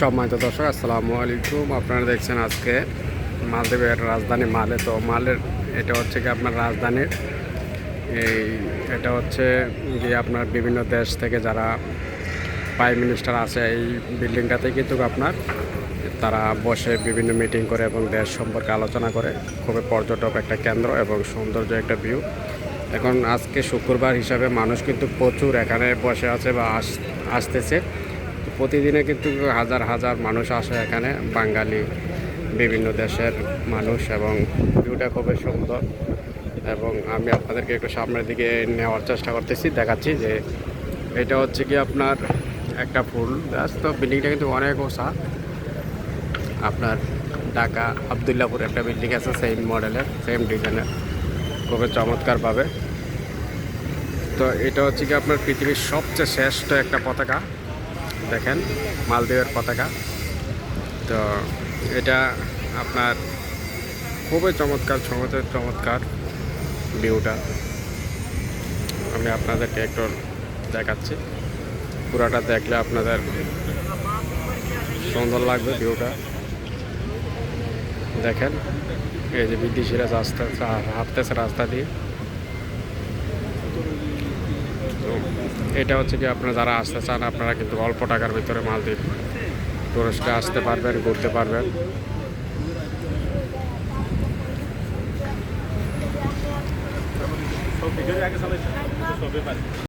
সম্মানিত দর্শক, আসসালামু আলাইকুম। আপনারা দেখছেন আজকে মালদ্বীপের রাজধানী মালে। তো মালের এটা হচ্ছে কি আপনার রাজধানীর এই এটা হচ্ছে যে আপনার বিভিন্ন দেশ থেকে যারা প্রাইম মিনিস্টার আছে, এই বিল্ডিংটাতে কিন্তু আপনার তারা বসে বিভিন্ন মিটিং করে এবং দেশ সম্পর্কে আলোচনা করে। খুবই পর্যটক একটা কেন্দ্র এবং সৌন্দর্য একটা ভিউ। এখন আজকে শুক্রবার হিসাবে মানুষ কিন্তু প্রচুর এখানে বসে আছে বা আস, আসতেছে। প্রতিদিনে কিন্তু হাজার হাজার মানুষ আসে এখানে, বাঙালি বিভিন্ন দেশের মানুষ এবং ভিউটা খুবই সুন্দর। এবং আমি আপনাদেরকে একটু সামনের দিকে নেওয়ার চেষ্টা করতেছি, দেখাচ্ছি যে এটা হচ্ছে কি আপনার একটা ফুল। গাছ তো বিল্ডিংটা কিন্তু অনেক ওষা আপনার ঢাকা আবদুল্লাপুর একটা বিল্ডিং আছে সেম মডেলের সেম ডিজাইনের খুবই চমৎকারভাবে তো এটা হচ্ছে কি আপনার পৃথিবীর সবচেয়ে শ্রেষ্ঠ একটা পতাকা। দেখেন, মালদ্বীপের পতাকা। তো এটা আপনার খুবই চমৎকার চমৎকার চমৎকার ভিউটা। আমি আপনাদেরকে একটু দেখাচ্ছি। পুরাটা দেখলে আপনাদের সুন্দর লাগবে ভিউটা। দেখেন, এই যে বিদেশিরা রাস্তা হাঁটতেছে রাস্তা দিয়ে তো এটা হচ্ছে কি আপনারা যারা আসতে চান, আপনারা কিন্তু অল্প টাকার ভিতরে মালদ্বীপ টুরিস্টে আসতে পারবেন, ঘুরতে পারবেন।